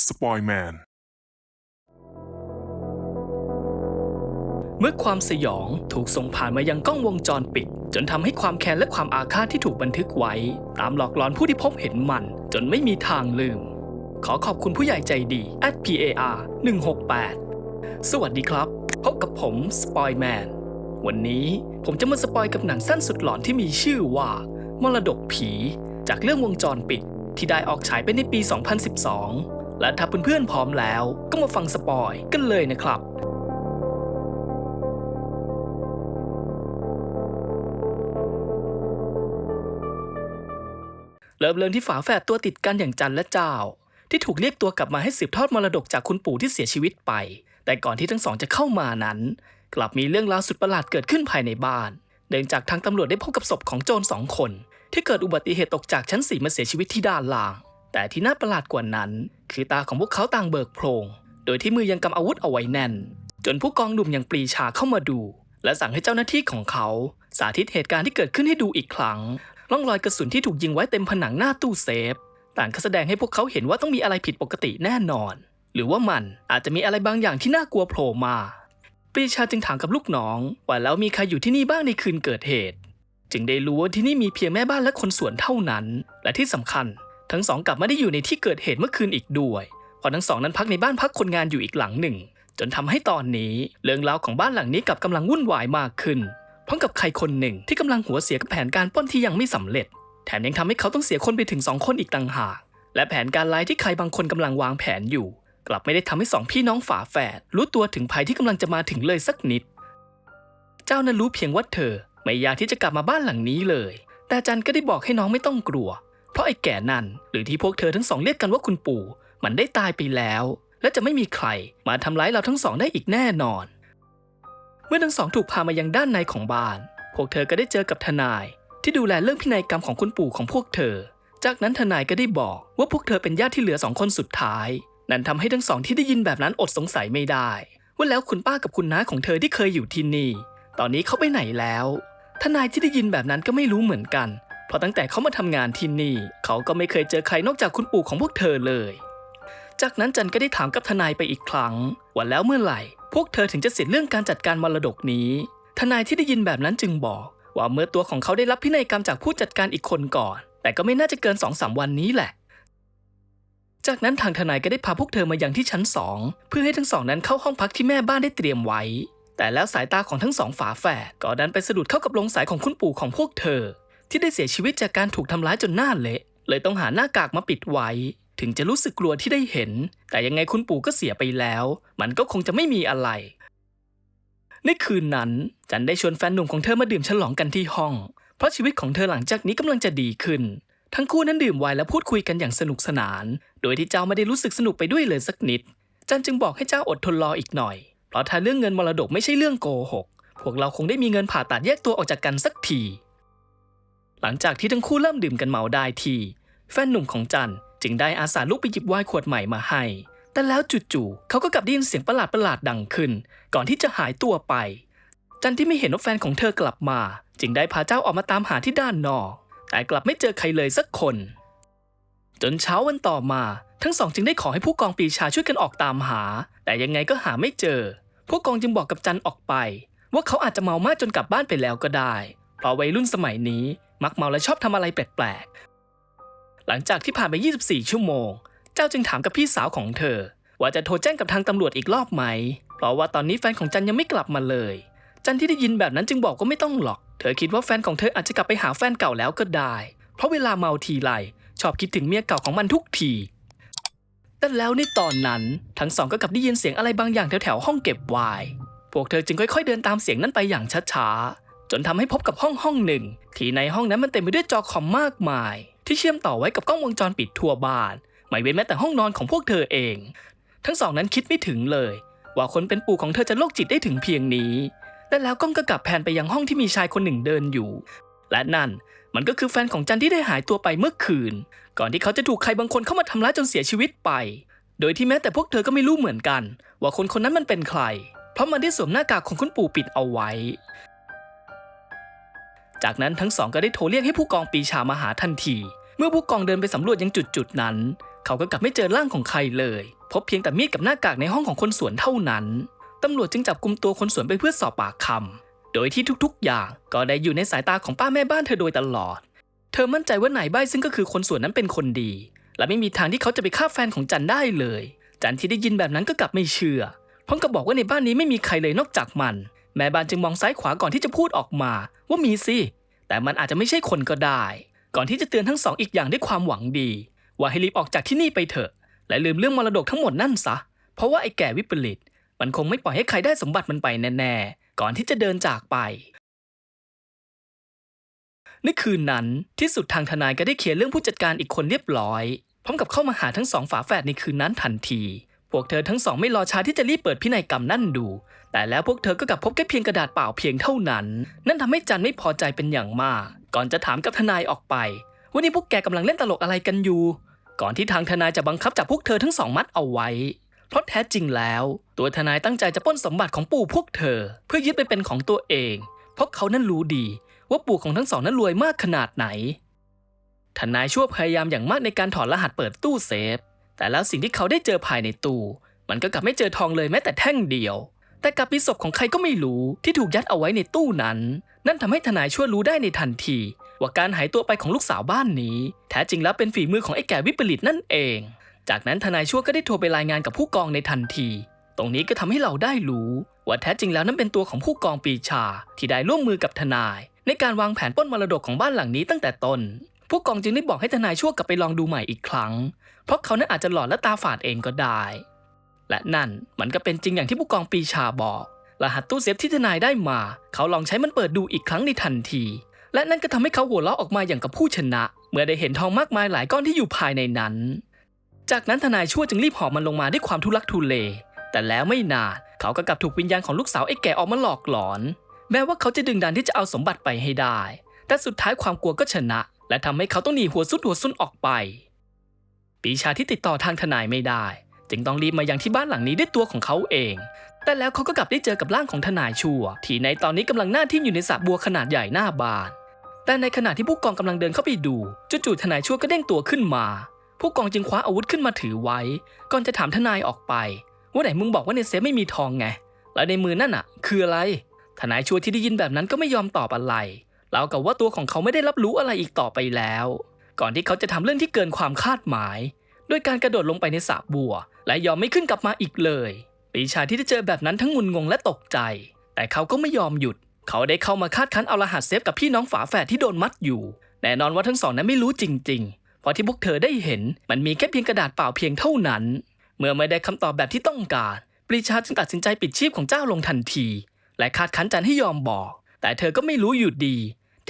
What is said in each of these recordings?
สปอยแมน เมื่อความสยองถูกส่งผ่านมายังกล้องวงจรปิด จนทำให้ความแค้นและความอาฆาตที่ถูกบันทึกไว้ ตามหลอกหลอนผู้ที่พบเห็นมัน จนไม่มีทางลืม ขอขอบคุณผู้ใหญ่ใจดี at par 168 สวัสดีครับ พบกับผมสปอยแมน วันนี้ผมจะมาสปอยกับหนังสั้นสุดหลอนที่มีชื่อว่า มรดกผี จากเรื่องวงจรปิดที่ได้ออกฉายไปในปี 2012 และถ้าเพื่อนๆพร้อมแล้ว ก็มาฟังสปอยกันเลยนะครับเริ่มเรื่องที่ฝาแฝดตัวติดกันอย่างจันและเจ้า ที่ถูกเรียกตัวกลับมาให้สืบทอดมรดกจากคุณปู่ที่เสียชีวิตไป แต่ก่อนที่ทั้งสองจะเข้ามานั้น กลับมีเรื่องราวสุดประหลาดเกิดขึ้นภายในบ้าน เนื่องจากทางตำรวจได้พบกับศพของโจรสองคน ที่เกิดอุบัติเหตุตกจากชั้นสี่มาเสียชีวิตที่ด้านล่าง แต่ที่น่าประหลาดกว่านั้น คือตาของพวกเขาต่างเบิกโพลงโดยที่มือยังกำอาวุธเอาไว้แน่น จนผู้กองหนุ่มยังปรีชาเข้ามาดู และสั่งให้เจ้าหน้าที่ของเขา สาธิตเหตุการณ์ที่เกิดขึ้นให้ดูอีกครั้งร่องรอยกระสุนที่ถูกยิงไว้เต็มผนังหน้าตู้เซฟต่างก็แสดงให้พวกเขาเห็นว่าต้องมีอะไรผิดปกติแน่นอน หรือว่ามันอาจจะมีอะไรบางอย่างที่น่ากลัวโผล่มาปรีชาจึงถามกับลูกน้อง ว่าแล้วมีใครอยู่ที่นี่บ้างในคืนเกิดเหตุ จึงได้รู้ว่าที่นี่มีเพียงแม่บ้านและคนสวนเท่านั้น และที่สำคัญ ทั้งสองกลับไม่ได้อยู่ในที่เกิดเหตุเมื่อคืนอีกด้วยเพราะทั้งสองนั้นพักในบ้านพักคนงานอยู่อีกหลังหนึ่ง จนทำให้ตอนนี้เรื่องราวของบ้านหลังนี้กลับกำลังวุ่นวายมากขึ้นพร้อมกับใครคนหนึ่งที่กำลังหัวเสียกับแผนการป้นที่ยังไม่สำเร็จ แถมยังทำให้เขาต้องเสียคนไปถึงสองคนอีกต่างหากและแผนการร้ายที่ใครบางคนกำลังวางแผนอยู่ กลับไม่ได้ทำให้สองพี่น้องฝาแฝดรู้ตัวถึงภัยที่กำลังจะมาถึงเลยสักนิด เจ้านั้นรู้เพียงว่าเธอ ไม่อยากที่จะกลับมาบ้านหลังนี้เลย แต่จันก็ได้บอกให้น้องไม่ต้องกลัว เพราะไอ้แก่นั่นหรือที่พวกเธอทั้งสองเรียกกันว่าคุณปู่ มันได้ตายไปแล้ว และจะไม่มีใครมาทำร้ายเราทั้งสองได้อีกแน่นอน เมื่อทั้งสองถูกพามายังด้านในของบ้าน พวกเธอก็ได้เจอกับทนาย ที่ดูแลเรื่องพินัยกรรมของคุณปู่ของพวกเธอ จากนั้นทนายก็ได้บอกว่าพวกเธอเป็นญาติที่เหลือสองคนสุดท้าย นั่นทำให้ทั้งสองที่ได้ยินแบบนั้นอดสงสัยไม่ได้ ว่าแล้วคุณป้ากับคุณน้าของเธอที่เคยอยู่ที่นี่ ตอนนี้เขาไปไหนแล้วทนายที่ได้ยินแบบนั้นก็ไม่รู้เหมือนกัน ราะตั้งแต่เขามาทำงานที่นี่ เขาก็ไม่เคยเจอใครนอกจากคุณปู่ของพวกเธอเลย จากนั้นจันก็ได้ถามกับทนายไปอีกครั้ง ว่าแล้วเมื่อไหร่ พวกเธอถึงจะเสร็จเรื่องการจัดการมรดกนี้ ทนายที่ได้ยินแบบนั้นจึงบอก ว่าเมื่อตัวของเขาได้รับพินัยกรรมจากผู้จัดการอีกคนก่อน แต่ก็ไม่น่าจะเกินสองสามวันนี้แหละ จากนั้นทางทนายก็ได้พาพวกเธอมายังที่ชั้นสองเพื่อให้ทั้งสองนั้นเข้าห้องพักที่แม่บ้านได้เตรียมไว้ แต่แล้วสายตาของทั้งสองฝาแฝดก็ดันไปสะดุดเข้ากับลงสายของคุณปู่ของพวกเธอ ที่ได้เสียชีวิตจากการถูกทำร้ายจนหน้าเละเลยต้องหาหน้ากากมาปิดไว้ ถึงจะรู้สึกกลัวที่ได้เห็น แต่ยังไงคุณปู่ก็เสียไปแล้ว มันก็คงจะไม่มีอะไร ในคืนนั้น จันได้ชวนแฟนหนุ่มของเธอมาดื่มฉลองกันที่ห้อง เพราะชีวิตของเธอหลังจากนี้กำลังจะดีขึ้น ทั้งคู่นั้นดื่มไวน์และพูดคุยกันอย่างสนุกสนาน โดยที่เจ้าไม่ได้รู้สึกสนุกไปด้วยเลยสักนิด จันจึงบอกให้เจ้าอดทนรออีกหน่อย เพราะถ้าเรื่องเงินมรดกไม่ใช่เรื่องโกหก พวกเราคงได้มีเงินผ่าตัดแยกตัวออกจากกันสักที หลังจากที่ทั้งคู่เริ่มดื่มกันเมาได้ทีแฟนหนุ่มของจันจึงได้อาสาลุกไปหยิบไวน์ขวดใหม่มาให้ แต่แล้วจู่ๆเขาก็กลับได้ยินเสียงประหลาดประหลาดๆดังขึ้น ก่อนที่จะหายตัวไป จันที่ไม่เห็นว่าแฟนของเธอกลับมา จึงได้พาเจ้าออกมาตามหาที่ด้านนอก แต่กลับไม่เจอใครเลยสักคน จนเช้าวันต่อมา ทั้งสองจึงได้ขอให้ผู้กองปีชาช่วยกันออกตามหา แต่ยังไงก็หาไม่เจอ ผู้กองจึงบอกกับจันออกไป ว่าเขาอาจจะเมามากจนกลับบ้านไปแล้วก็ได้ เพราะวัยรุ่นสมัยนี้ มักเมาและชอบทำอะไรแปลกๆ หลังจากที่ผ่านไป 24 ชั่วโมง เจ้าจึงถามกับพี่สาวของเธอ ว่าจะโทรแจ้งกับทางตำรวจอีกรอบไหม เพราะว่าตอนนี้แฟนของจันยังไม่กลับมาเลย จันที่ได้ยินแบบนั้นจึงบอกว่าไม่ต้องหรอก เธอคิดว่าแฟนของเธออาจจะกลับไปหาแฟนเก่าแล้วก็ได้ เพราะเวลาเมาทีไรชอบคิดถึงเมียเก่าของมันทุกทีแต่แล้วในตอนนั้นทั้งสองก็กลับได้ยินเสียงอะไรบางอย่างแถวๆห้องเก็บไวน์พวกเธอจึงค่อยๆเดินตามเสียงนั้นไปอย่างช้าๆ จนทำให้พบกับห้องห้องหนึ่ง ที่ในห้องนั้นมันเต็มไปด้วยจอคอมมากมาย ที่เชื่อมต่อไว้กับกล้องวงจรปิดทั่วบ้าน ไม่เว้นแม้แต่ห้องนอนของพวกเธอเอง ทั้งสองนั้นคิดไม่ถึงเลย ว่าคนเป็นปู่ของเธอจะโรคจิตได้ถึงเพียงนี้แต่แล้วกล้องก็กลับแพนไปยังห้องที่มีชายคนหนึ่งเดินอยู่ และนั่นมันก็คือแฟนของจันที่ได้หายตัวไปเมื่อคืน ก่อนที่เขาจะถูกใครบางคนเข้ามาทำร้ายจนเสียชีวิตไป โดยที่แม้แต่พวกเธอก็ไม่รู้เหมือนกัน ว่าคนคนนั้นมันเป็นใคร เพราะมันได้สวมหน้ากากของคุณปู่ปิดเอาไว้ จากนั้นทั้งสองก็ได้โทรเรียกให้ผู้กองปีชามาหาทันที เมื่อผู้กองเดินไปสำรวจยังจุดจุดๆนั้น เขาก็กลับไม่เจอร่างของใครเลย พบเพียงแต่มีดกับหน้ากากในห้องของคนสวนเท่านั้น ตำรวจจึงจับกลุ่มตัวคนสวนไปเพื่อสอบปากคำ โดยที่ทุกๆ อย่างก็ได้อยู่ในสายตาของป้าแม่บ้านเธอโดยตลอด เธอมั่นใจว่านายใบซึ่งก็คือคนสวนนั้นเป็นคนดี และไม่มีทางที่เขาจะไปฆ่าแฟนของจันได้เลย จันที่ได้ยินแบบนั้นก็กลับไม่เชื่อพร้อมกับบอกว่าในบ้านนี้ไม่มีใครเลยนอกจากมัน แม่บ้านจึงมองซ้ายขวาก่อนที่จะพูดออกมา ว่ามีสิ แต่มันอาจจะไม่ใช่คนก็ได้ ก่อนที่จะเตือนทั้งสองอีกอย่างด้วยความหวังดี ว่าให้รีบออกจากที่นี่ไปเถอะ และลืมเรื่องมรดกทั้งหมดนั่นซะ เพราะว่าไอ้แก่วิปริต มันคงไม่ปล่อยให้ใครได้สมบัติมันไปแน่ๆ ก่อนที่จะเดินจากไป ในคืนนั้นที่สุดทางทนายก็ได้เคลียร์เรื่องผู้จัดการอีกคนเรียบร้อย พร้อมกับเข้ามาหาทั้งสองฝาแฝดในคืนนั้นทันที พวกเธอทั้งสองไม่รอช้าที่จะรีบเปิดพินัยกรรมนั่นดู แต่แล้วพวกเธอก็กลับพบแค่เพียงกระดาษเปล่าเพียงเท่านั้น นั่นทำให้จันไม่พอใจเป็นอย่างมาก ก่อนจะถามกับทนายออกไปว่านี่พวกแกกำลังเล่นตลกอะไรกันอยู่ ก่อนที่ทางทนายจะบังคับจับพวกเธอทั้งสองมัดเอาไว้ เพราะแท้จริงแล้ว ตัวทนายตั้งใจจะป้นสมบัติของปู่พวกเธอ เพื่อยึดไปเป็นของตัวเอง เพราะเขานั้นรู้ดี ว่าปู่ของทั้งสองนั้นรวยมากขนาดไหน ทนายชั่วพยายามอย่างมากในการถอดรหัสเปิดตู้เซฟ แต่แล้วสิ่งที่เขาได้เจอภายในตู้ มันก็กลับไม่เจอทองเลยแม้แต่แท่งเดียว แต่กลับมีศพของใครก็ไม่รู้ที่ถูกยัดเอาไว้ในตู้นั้น นั่นทำให้ทนายชั่วรู้ได้ในทันที ว่าการหายตัวไปของลูกสาวบ้านนี้ แท้จริงแล้วเป็นฝีมือของไอ้แก่วิปริตนั่นเอง จากนั้นทนายชั่วก็ได้โทรไปรายงานกับผู้กองในทันที ตรงนี้ก็ทำให้เราได้รู้ ว่าแท้จริงแล้วนั่นเป็นตัวของผู้กองปีชา ที่ได้ร่วมมือกับทนาย ในการวางแผนปล้นมรดกของบ้านหลังนี้ตั้งแต่ต้นผู้กองจึงได้บอกให้ทนายชั่วกลับไปลองดูใหม่อีกครั้ง เพราะเขานั้นอาจจะหลอนและตาฝาดเองก็ได้ และนั่นมันก็เป็นจริงอย่างที่ผู้กองปีชาบอก รหัสตู้เซฟที่ทนายได้มา เขาลองใช้มันเปิดดูอีกครั้งในทันที และนั่นก็ทำให้เขาหัวเราะออกมาอย่างกับผู้ชนะ เมื่อได้เห็นทองมากมายหลายก้อนที่อยู่ภายในนั้น จากนั้นทนายชั่วจึงรีบหอบมันลงมาด้วยความทุลักทุเล แต่แล้วไม่นานเขาก็กลับถูกวิญญาณของลูกสาวไอ้แก่ออกมาหลอกหลอน แม้ว่าเขาจะดึงดันที่จะเอาสมบัติไปให้ได้ แต่สุดท้ายความกลัวก็ชนะ และทำให้เขาต้องหนีหัวสุดหัวซุนออกไป ปีชาที่ติดต่อทางทนายไม่ได้ จึงต้องรีบมายังที่บ้านหลังนี้ด้วยตัวของเขาเอง แต่แล้วเขาก็กลับได้เจอกับร่างของทนายชัวที่ในตอนนี้กำลังหน้าที่อยู่ในสระบัวขนาดใหญ่หน้าบ้าน แต่ในขณะที่ผู้กองกำลังเดินเข้าไปดูจู่ๆทนายชัวก็เด้งตัวขึ้นมา ผู้กองจึงคว้าอาวุธขึ้นมาถือไว้ ก่อนจะถามทนายออกไป ว่าไหนมึงบอกว่าในเซฟไม่มีทองไง แล้วในมือนั่นอะคืออะไร ทนายชัวที่ได้ยินแบบนั้นก็ไม่ยอมตอบอะไรแล้วกับว่าตัวของเขาไม่ได้รับรู้อะไรอีกต่อไปแล้ว ก่อนที่เขาจะทำเรื่องที่เกินความคาดหมาย ด้วยการกระโดดลงไปในสระบัว และยอมไม่ขึ้นกลับมาอีกเลยปีชาที่ได้เจอแบบนั้นทั้งงุนงงและตกใจ แต่เขาก็ไม่ยอมหยุด เขาได้เข้ามาคาดคั้นเอารหัสเซฟกับพี่น้องฝาแฝดที่โดนมัดอยู่แน่นอนว่าทั้งสองนั้นไม่รู้จริงๆ เพราะที่พวกเธอได้เห็นมันมีแค่เพียงกระดาษเปล่าเพียงเท่านั้น เมื่อไม่ได้คำตอบแบบที่ต้องการ ปรีชาจึงตัดสินใจปิดชีพของเจ้าลงทันที และคาดคั้นจันให้ยอมบอก แต่เธอก็ไม่รู้อยู่ดี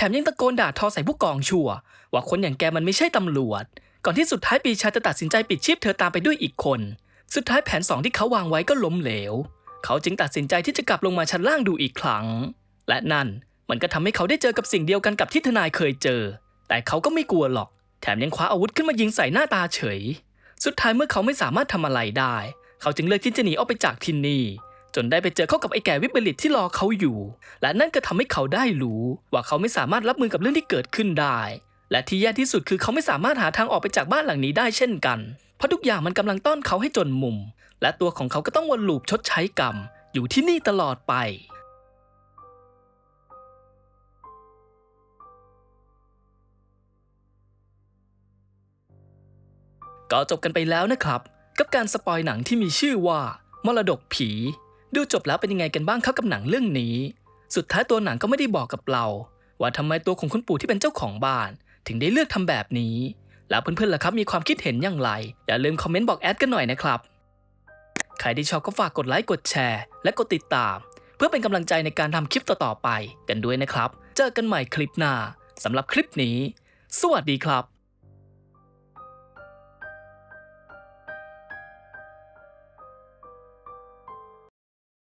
ถมยังตะโกนด่าทอใส่ผู้กองชัวว่าคนอย่างแกมันไม่ใช่ตำรวจ ก่อนที่สุดท้ายปีชาจะตัดสินใจปิดชีพเธอตามไปด้วยอีกคน สุดท้ายแผนสองที่เขาวางไว้ก็ล้มเหลว เขาจึงตัดสินใจที่จะกลับลงมาชั้นล่างดูอีกครั้ง และนั่นมันก็ทำให้เขาได้เจอกับสิ่งเดียวกันกับที่ทนายเคยเจอ แต่เขาก็ไม่กลัวหรอก แถมยังคว้าอาวุธขึ้นมายิงใส่หน้าตาเฉย สุดท้ายเมื่อเขาไม่สามารถทำอะไรได้ เขาจึงเลือกที่จะหนีออกไปจากที่นี่ จนได้ไปเจอเข้ากับไอ้แก่วิปริตที่รอเขาอยู่ และนั่นก็ทำให้เขาได้รู้ ว่าเขาไม่สามารถรับมือกับเรื่องที่เกิดขึ้นได้ และที่แย่ที่สุดคือเขาไม่สามารถหาทางออกไปจากบ้านหลังนี้ได้เช่นกัน เพราะทุกอย่างมันกำลังต้อนเขาให้จนมุม และตัวของเขาก็ต้องวนลูปชดใช้กรรม อยู่ที่นี่ตลอดไปก็จบกันไปแล้วนะครับ กับการสปอยหนังที่มีชื่อว่า มรดกผี ดูจบแล้วเป็นยังไงกันบ้างครับกับหนังเรื่องนี้ สุดท้ายตัวหนังก็ไม่ได้บอกกับเรา ว่าทำไมตัวของคุณปู่ที่เป็นเจ้าของบ้าน ถึงได้เลือกทำแบบนี้ แล้วเพื่อนๆล่ะครับมีความคิดเห็นอย่างไร อย่าลืมคอมเมนต์บอกแอดกันหน่อยนะครับ ใครที่ชอบก็ฝากกดไลค์กดแชร์ และกดติดตาม เพื่อเป็นกำลังใจในการทำคลิปต่อๆไปกันด้วยนะครับ เจอกันใหม่คลิปหน้าสำหรับคลิปนี้ สวัสดีครับ